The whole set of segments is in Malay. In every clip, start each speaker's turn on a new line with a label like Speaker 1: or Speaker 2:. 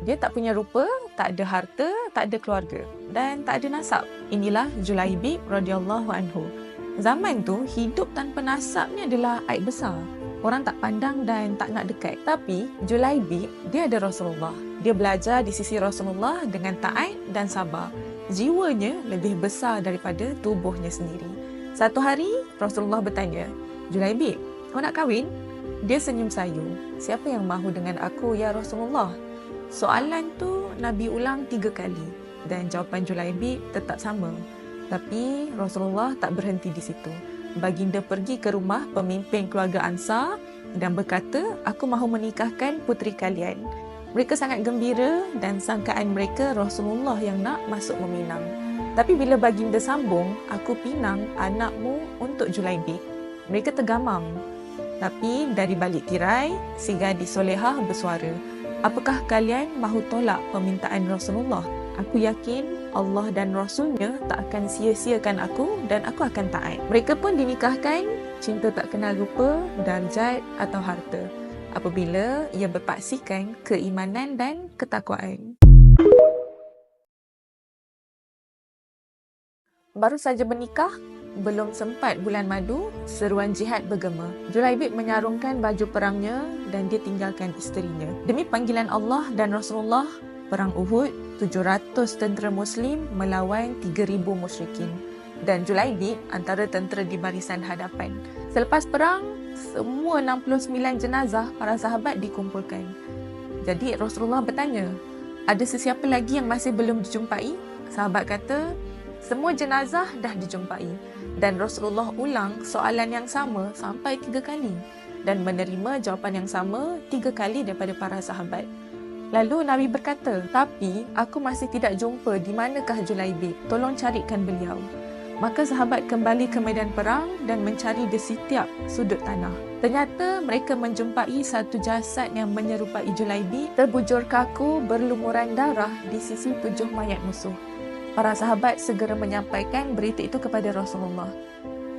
Speaker 1: Dia tak punya rupa, tak ada harta, tak ada keluarga dan tak ada nasab. Inilah Julaibib radhiyallahu anhu. Zaman tu hidup tanpa nasab ni adalah aib besar. Orang tak pandang dan tak nak dekat. Tapi Julaibib dia ada Rasulullah. Dia belajar di sisi Rasulullah dengan taat dan sabar. Jiwanya lebih besar daripada tubuhnya sendiri. Satu hari Rasulullah bertanya, Julaibib, kau nak kahwin? Dia senyum sayu. Siapa yang mahu dengan aku ya Rasulullah? Soalan tu Nabi ulang tiga kali dan jawapan Julaibi tetap sama. Tapi Rasulullah tak berhenti di situ. Baginda pergi ke rumah pemimpin keluarga Ansar dan berkata, aku mahu menikahkan puteri kalian. Mereka sangat gembira dan sangkaan mereka Rasulullah yang nak masuk meminang. Tapi bila baginda sambung, aku pinang anakmu untuk Julaibi. Mereka tergamam. Tapi dari balik tirai, si gadis solehah bersuara, Apakah kalian mahu tolak permintaan Rasulullah? Aku yakin Allah dan Rasulnya tak akan sia-siakan aku dan aku akan taat. Mereka pun dinikahkan, cinta tak kenal rupa, darjat atau harta. Apabila ia berpaksikan keimanan dan ketakwaan. Baru saja bernikah, belum sempat bulan madu, seruan jihad bergema. Julaibib menyarungkan baju perangnya dan dia tinggalkan isterinya. Demi panggilan Allah dan Rasulullah, perang Uhud, 700 tentera muslim melawan 3000 musyrikin. Dan Julaibib antara tentera di barisan hadapan. Selepas perang, semua 69 jenazah para sahabat dikumpulkan. Jadi Rasulullah bertanya, ada sesiapa lagi yang masih belum dijumpai? Sahabat kata, semua jenazah dah dijumpai dan Rasulullah ulang soalan yang sama sampai tiga kali dan menerima jawapan yang sama tiga kali daripada para sahabat. Lalu Nabi berkata, tapi aku masih tidak jumpa di manakah Julaibib. Tolong carikan beliau. Maka sahabat kembali ke medan perang dan mencari di setiap sudut tanah. Ternyata mereka menjumpai satu jasad yang menyerupai Julaibib terbujur kaku berlumuran darah di sisi tujuh mayat musuh. Para sahabat segera menyampaikan berita itu kepada Rasulullah.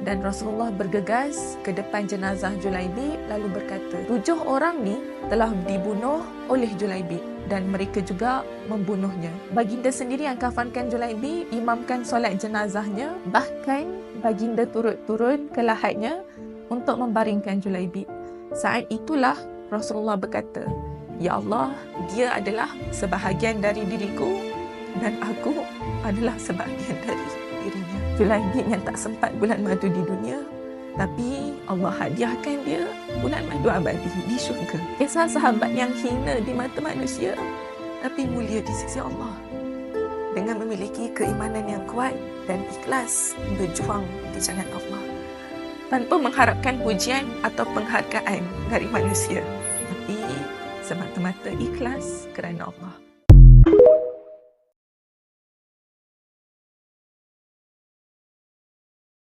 Speaker 1: Dan Rasulullah bergegas ke depan jenazah Julaibi lalu berkata, tujuh orang ni telah dibunuh oleh Julaibi dan mereka juga membunuhnya. Baginda sendiri yang kafankan Julaibi, imamkan solat jenazahnya, bahkan baginda turut-turun ke lahatnya untuk membaringkan Julaibi. Saat itulah Rasulullah berkata, Ya Allah, dia adalah sebahagian dari diriku dan aku adalah sebahagian dari dirinya. Julaibib yang tak sempat bulan madu di dunia, tapi Allah hadiahkan dia bulan madu abadi di syurga. Kisah sahabat yang hina di mata manusia, tapi mulia di sisi Allah. Dengan memiliki keimanan yang kuat dan ikhlas berjuang di jalan Allah. Tanpa mengharapkan pujian atau penghargaan dari manusia. Tapi semata-mata ikhlas kerana Allah.